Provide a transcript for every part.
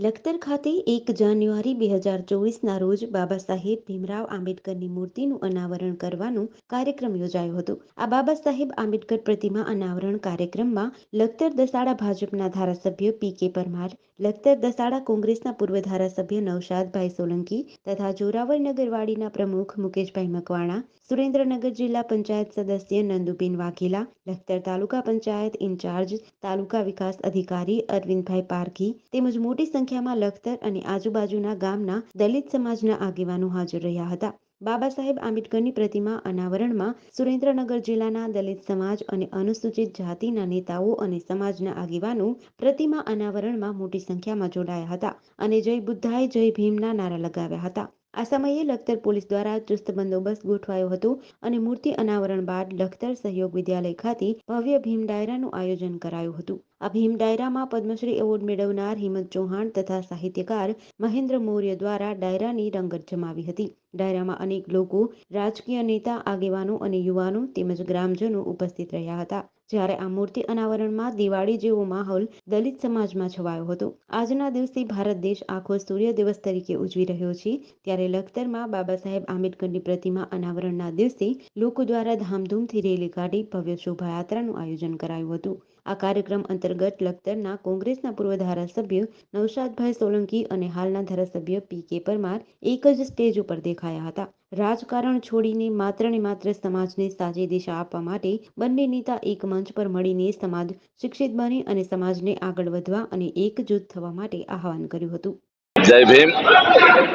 લખતર ખાતે એક જાન્યુઆરી બે હજાર ચોવીસના રોજ બાબા સાહેબ ભીમરાવ આંબેડકરની મૂર્તિનું અનાવરણ કરવાનો કાર્યક્રમ યોજાયો હતો. આ બાબા સાહેબ આંબેડકર પ્રતિમા અનાવરણ કાર્યક્રમમાં લખતર દસાડા ભાજપના ધારાસભ્ય પી કે પરમાર, લખતર દસાડા કોંગ્રેસના પૂર્વ ધારાસભ્ય નૌશાદભાઈ સોલંકી તથા જોરાવર નગરવાડીના પ્રમુખ મુકેશભાઈ મકવાણા, સુરેન્દ્રનગર જિલ્લા પંચાયત સદસ્ય નંદુબેન વાઘેલા, લખતર તાલુકા પંચાયત ઇન્ચાર્જ તાલુકા વિકાસ અધિકારી અરવિંદભાઈ પારખી તેમજ મોટી સંખ્યામાં લખતર અને આજુબાજુના ગામના દલિત સમાજના આગેવાનો હાજર રહ્યા હતા. બાબા સાહેબ આંબેડકરની પ્રતિમા અનાવરણમાં સુરેન્દ્રનગર જિલ્લાના દલિત સમાજ અને અનુસૂચિત જાતિના નેતાઓ અને સમાજના આગેવાનો પ્રતિમા અનાવરણમાં મોટી સંખ્યામાં જોડાયા હતા અને જય બુદ્ધાય જય ભીમના નારા લગાવ્યા હતા. આ સમયે લખતર પોલીસ દ્વારા ચુસ્ત બંદોબસ્ત ગોઠવાયો હતો અને મૂર્તિ અનાવરણ બાદ લખતર સહયોગ વિદ્યાલય ખાતે ભવ્ય ભીમ ડાયરાનું આયોજન કરાયું હતું. આ ભીમ ડાયરામાં પદ્મશ્રી એવોર્ડ મેળવનાર હિંમત ચૌહાણ તથા સાહિત્યકાર મહેન્દ્ર મૌર્ય દ્વારા ડાયરાની રંગત જમાવી હતી. ડાયરામાં અનેક લોકો, રાજકીય નેતા, આગેવાનો અને યુવાનો તેમજ ગ્રામજનો ઉપસ્થિત રહ્યા હતા. જ્યારે આ મૂર્તિ અનાવરણમાં દિવાળી જેવો માહોલ દલિત સમાજમાં છવાયો હતો. આજના દિવસે ભારત દેશ આખો સૂર્ય દિવસ તરીકે ઉજવી રહ્યો છે. ત્યારે લખતરમાં બાબા સાહેબ આંબેડકરની પ્રતિમા અનાવરણના દિવસે લોકો દ્વારા ધામધૂમથી રેલી કાઢી ભવ્ય શોભાયાત્રાનું આયોજન કરાયું હતું. આ કાર્યક્રમ અંતર્ગત લખતરના કોંગ્રેસના પૂર્વ ધારાસભ્ય નૌશાદભાઈ સોલંકી અને હાલના ધારાસભ્ય પી કે પરમાર એક જ સ્ટેજ ઉપર દેખાયા હતા. રાજકારણ છોડીને માત્ર ને માત્ર સમાજને સાચી દિશા આપવા માટે બંને નેતા એક મંચ પર મળીને સમાજ શિક્ષિત બને અને સમાજને આગળ વધવા અને એકજૂથ થવા માટે આહવાન કર્યું હતું. જય ભીમ.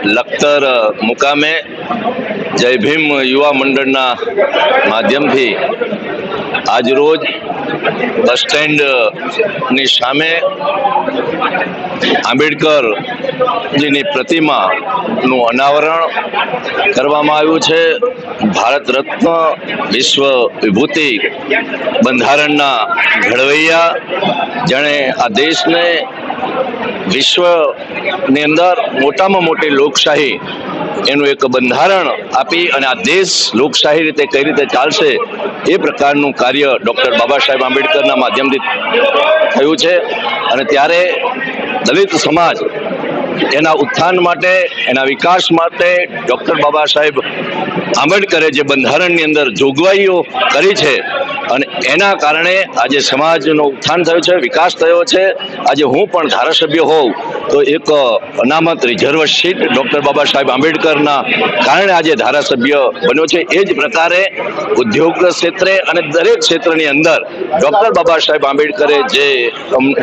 લખતર મુકામે જય ભીમ યુવા મંડળના માધ્યમથી આજરોજ બસ સ્ટેન્ડની સામે આંબેડકરજીની પ્રતિમાનું અનાવરણ કરવામાં આવ્યું છે. ભારત રત્ન વિશ્વ વિભૂતિ બંધારણના ઘડવૈયા, જેણે આ દેશને વિશ્વની અંદર મોટામાં મોટી લોકશાહી એનું એક બંધારણ આપી અને આ દેશ લોકશાહી રીતે કઈ રીતે ચાલશે એ પ્રકારનું કાર્ય ડૉક્ટર બાબા સાહેબ આંબેડકરના માધ્યમથી થયું છે. અને ત્યારે દલિત સમાજ એના ઉત્થાન માટે, એના વિકાસ માટે ડૉક્ટર બાબા સાહેબ આંબેડકરે જે બંધારણની અંદર જોગવાઈઓ કરી છે અને એના કારણે આજે સમાજનો ઉત્થાન થયું છે, વિકાસ થયો છે. આજે હું પણ ધારાસભ્ય હોઉં તો એક અનામત reserve seat doctor Baba Saheb આંબેડકરના કારણે આજે ધારાસભ્ય બન્યો છે. એ જ પ્રકારે ઉદ્યોગ ક્ષેત્રે અને દરેક ક્ષેત્રની અંદર ડૉક્ટર બાબા સાહેબ આંબેડકરે જે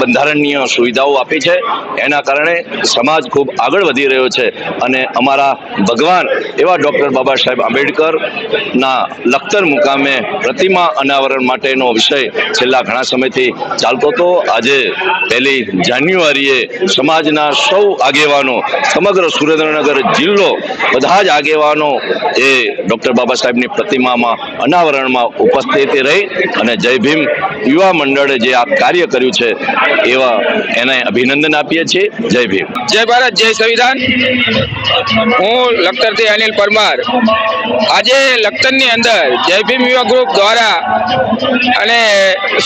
બંધારણીય સુવિધાઓ આપી છે, એના કારણે સમાજ ખૂબ આગળ વધી રહ્યો છે અને અમારા ભગવાન એવા ડૉક્ટર બાબા સાહેબ આંબેડકરના લખતર મુકામે પ્રતિમા અનાવરણ માટેનો વિષય છેલ્લા ઘણા સમયથી ચાલતો હતો. આજે પહેલી જાન્યુઆરીએ સમાજના સૌ આગેવાનો, સમગ્ર સુરેન્દ્રનગર જિલ્લો બધા જ આગેવાનો એ ડૉક્ટર બાબા સાહેબની પ્રતિમામાં અનાવરણમાં ઉપસ્થિત રહી અને જય ભીમ યુવા મંડળે જે આ કાર્ય કર્યું છે એવા એને અભિનંદન આપીએ છીએ. જય ભીમ. જય ભારત, જય સંવિધાન. હું લખતરથી અનિલ પરમાર. આજે લખતરની અંદર જય ભીમ યુવા ગ્રુપ દ્વારા અને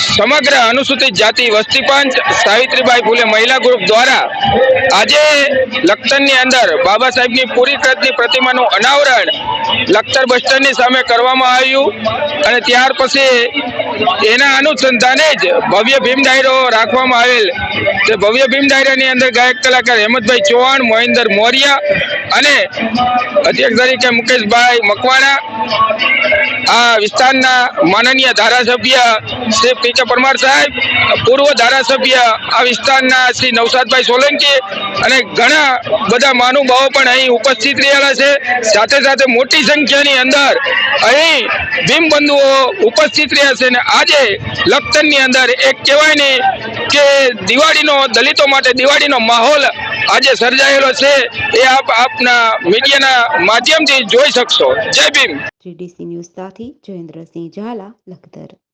સમગ્ર અનુસૂચિત જાતિ વસ્તી પંચ સાવિત્રીબાઈ ફૂલે મહિલા ગ્રુપ દ્વારા આજે લખતરની અંદર બાબા સાહેબની પૂરી કદની પ્રતિમાનું અનાવરણ લખતર બસ સ્ટેન્ડની સામે કરવામાં આવ્યું અને ત્યાર પછી એના અનુસંધાને જ ભવ્ય ભીમ ડાયરો રાખવામાં આવેલ. તે ભવ્ય ભીમ ડાયરાની અંદર ગાયક કલાકાર હેમંતભાઈ ચૌહાણ, મોહિન્દર મોરિયા અને અધ્યક્ષ તરીકે મુકેશભાઈ મકવાણા, આ વિસ્તારના માનનીય ધારાસભ્ય શ્રી પી કે પરમાર સાહેબ, પૂર્વ ધારાસભ્ય આ વિસ્તારના શ્રી નવસાદભાઈ સોલંકી અને ઘણા બધા મહાનુભાવો પણ અહીં ઉપસ્થિત રહેલા છે. સાથે સાથે મોટી સંખ્યાની અંદર અહીં ભીમબંધુઓ ઉપસ્થિત રહ્યા છે અને આજે લખતરની અંદર એક કહેવાય ને કે દિવાળીનો દલિતો માટે દિવાળીનો માહોલ આજે સર્જાયેલો છે, એ આપ આપના મીડિયાના માધ્યમથી જોઈ શકશો. જય ભીમ. જીડીસી ન્યૂઝ સાથે જયેન્દ્રસિંહ ઝાલા, લખતર.